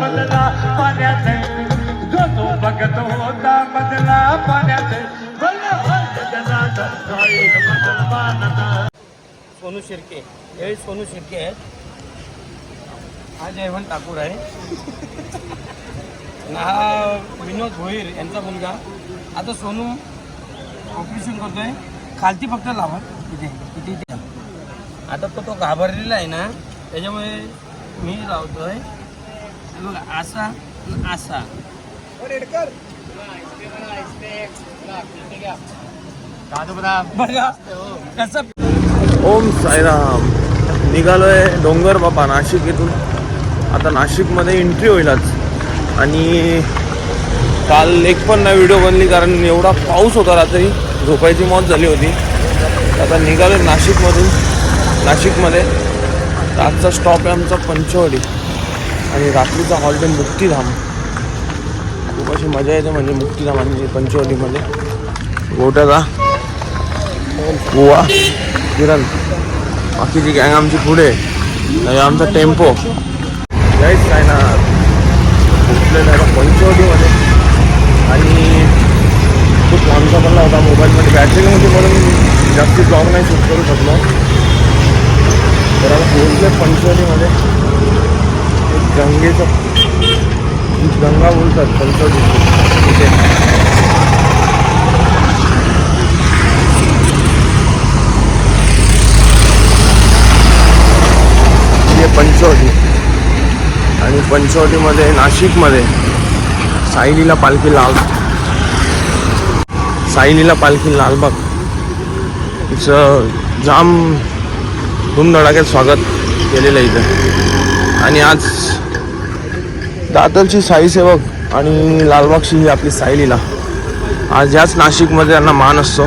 बदला पाण्यात जो तो बघत होता बदला पाण्यात सोनू शिर्के यावेळी सोनू शिर्के आहेत. हा जयवंत ठाकूर आहे. हा विनोद भोईर यांचा मुलगा. आता सोनू ऑपरेशन करतोय. खालती फक्त लावा. इथे इथे इथे. आता तो तो घाबरलेला आहे ना त्याच्यामुळे मी लावतोय. बघा असा आणि असा बघा कसं ओम साईराम. निघालोय डोंगर बाबा नाशिक इथून. आता नाशिकमध्ये एंट्री होईल आज आणि काल एक पण नाही व्हिडिओ बनली कारण एवढा पाऊस होता रात्री. झोपायची मौत झाली होती. आता निघालोय नाशिकमधून. नाशिकमध्ये. आजचा स्टॉप आहे आमचा पंचवडी. आणि रात्रीचा हॉल्टे मुक्तीधाम. खूप अशी मजा येते म्हणजे मुक्तीधाम आणि पंचवटीमध्ये. गोट्याचा गोवा किरण. बाकीची गँग आमची पुढे आणि आमचा टेम्पो. जायच काय ना पोचलेला आहे पंचवटीमध्ये. आणि खूप लांबचा पडला होता मोबाईलमध्ये. बॅटरी नव्हती म्हणून जास्ती ब्लॉग नाही शूट करू शकलो तर आता पोहोचले पंचवटीमध्ये. गंगेचं गंगा बोलतात पंचवटी तिथे पंचवटी. आणि पंचवटीमध्ये नाशिकमध्ये सायलीला पालखी लाल सायलीला पालखी लालबाग. तिचं जाम धूमधडाक्यात स्वागत केलेलं इथं. आणि आज दादरची साईसेवक आणि लालबागची ही आपली सायलीला आज ह्याच नाशिकमध्ये त्यांना मान असतो.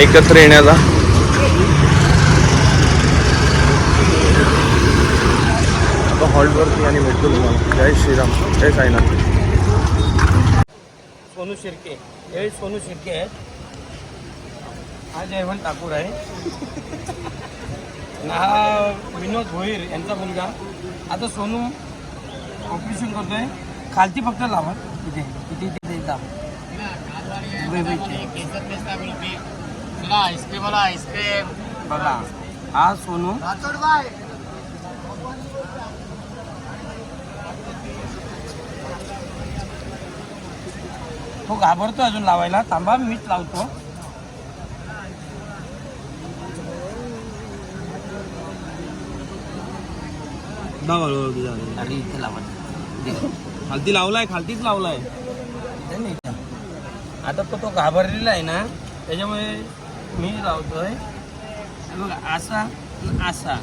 एकत्र येण्याचा. आता हॉल्टवरती आणि भेटतो तुम्हाला. जय श्रीराम. जय साईनाथ. सोनू शिर्के. हे सोनू शिर्के आहेत. हा जयवंत ठाकूर आहे. हा विनोद भोईर यांचा मुलगा. आता सोनू ऑपरेशन करतोय. खालती फक्त लावा. इथे इथे इथे वै इथे. बघा हा सोनू. तो घाबरतो अजून लावायला. थांबा मीच लावतो. अरे इथे लावा इथे. खालती लावलाय खालतीच लावलाय. इथे नाही. आता तो तो घाबरलेला आहे ना त्याच्यामुळे मी लावतोय. हे बघा असा आणि असा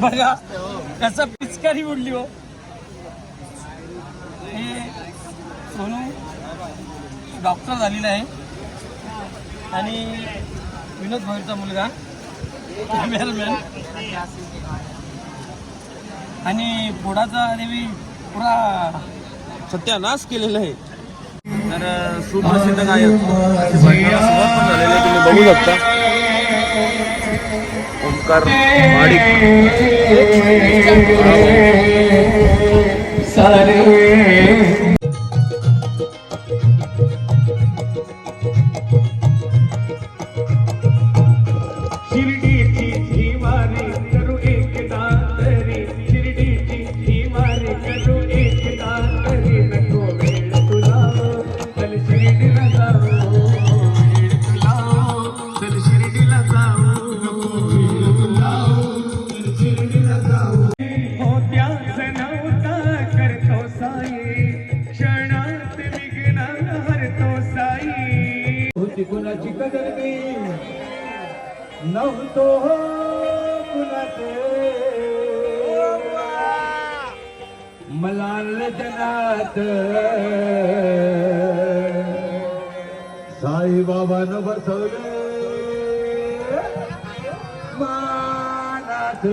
बघा कसं पिचकारी उडली हो. हे सोनू डॉक्टर झालेला आहे. आणि विनोद भोईरचा मुलगा कॅमेरामॅन आणि पुढाचा देवी पुरा सत्यानाश केलेला आहे. तर सुप्रसिद्ध गायक तुम्ही बघू शकता. ओंकार माडिक. शिर्डीची નવતો મલાલ જનાત. સાઈ બાબા નો બસવલે માનાથ.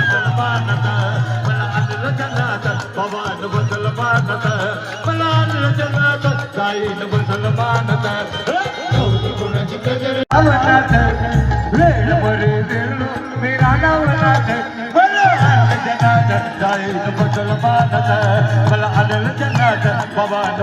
मुसलमानात मला हल्ल पवान मुसलमानात मला हल्ल जनात जाईल मुसलमानात कोणाची आवनात वेळ बरे दिलो मी रागावनात जाईल मला पवान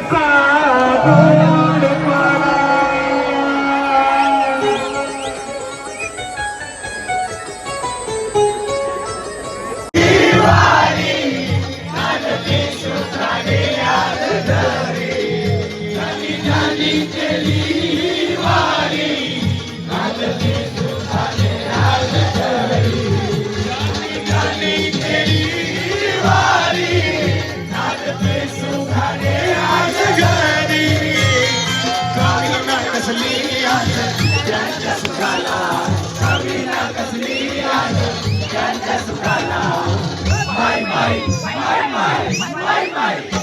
साधू Bye.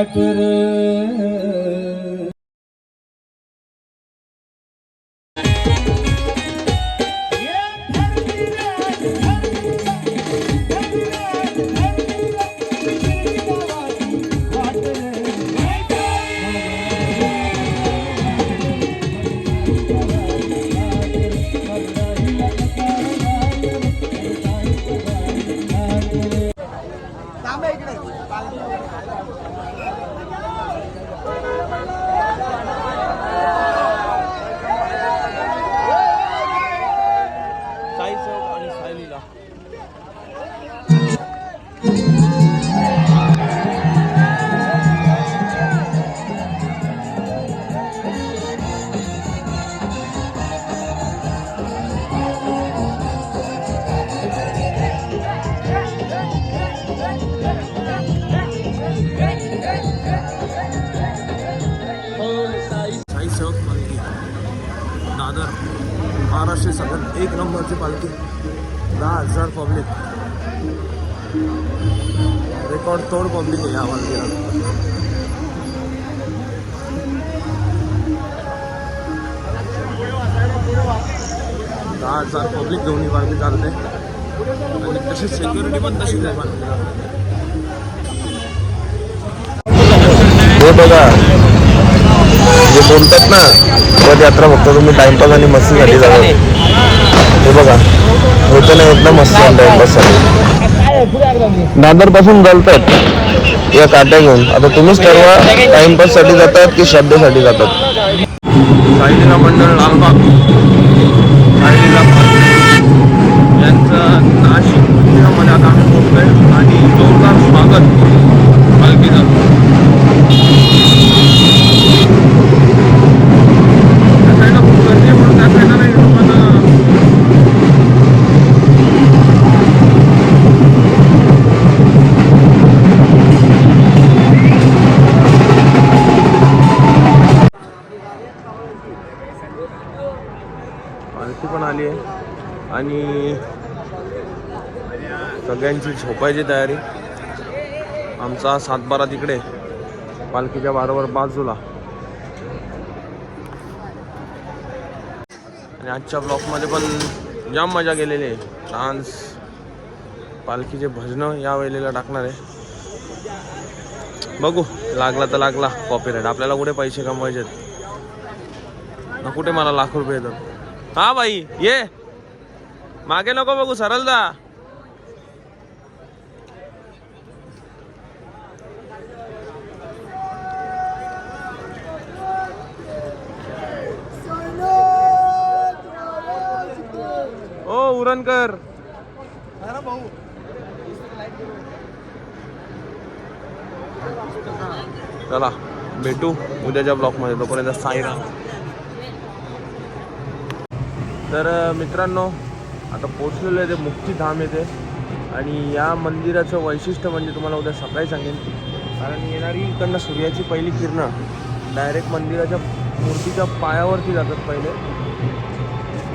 ಮಾತರೆ एक नंबरची पालखी. दहा हजार पब्लिक रेकॉर्ड तोड पब्लिक आहे या पालखीला. दहा हजार पब्लिक घेऊन ही पालखी चालते. आणि तशीच सिक्युरिटी पण तशीच आहे पालखीला. हे बघा. जे बोलतात ना पदयात्रा फक्त तुम्ही टाइमपास आणि मस्ती झाली जाणार हे बघा होतं नाही एकदम मस्ती आणि टाइमपाससाठी दादरपासून चालतात या काट्या घेऊन. आता तुम्हीच ठरवा टाइमपाससाठी जातात की श्रद्धेसाठी जातात. साईलीला मंडळ लालबाग. साईलीला सगळ्यांची झोपायची तयारी. आमचा सातबारा तिकडे. पालखीच्या बरोबर बाजूला. आणि आजच्या ब्लॉकमध्ये पण जाम मजा गेलेली आहे. डान्स पालखीचे भजनं या वेळेला टाकणार आहे. बघू लागला तर लागला कॉपीराईट आपल्याला कुठे पैसे कमवायचे ना कुठे मला लाख रुपये येतात? हा भाई ये. मागे नको बघू सरलदा. ओ उरणकर चला भेटू उद्याच्या ब्लॉकमध्ये तोपर्यंत साईराम तर मित्रांनो आता पोचलेलो आहे ते मुक्तीधाम येते आणि या मंदिराचं वैशिष्ट्य म्हणजे तुम्हाला उद्या सकाळी सांगेन. कारण येणारी इकडनं सूर्याची पहिली किरणं डायरेक्ट मंदिराच्या मूर्तीच्या पायावरती जातात पहिले.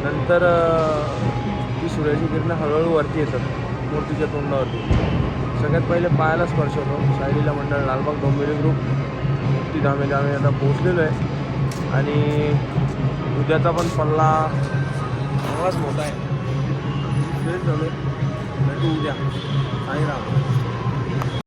नंतर सूर्याची किरणं हळूहळू वरती येतात मूर्तीच्या तोंडावरती. सगळ्यात पहिले पायाला स्पर्श होतो. सायलीला मंडळ लालबाग डोंबिवली ग्रुप मुक्तीधाम धामे आम्ही आता पोचलेलो आहे. आणि उद्याचा पण पल्ला चांगलाच मोठा आहे. झालो भेटू उद्या. साईराम.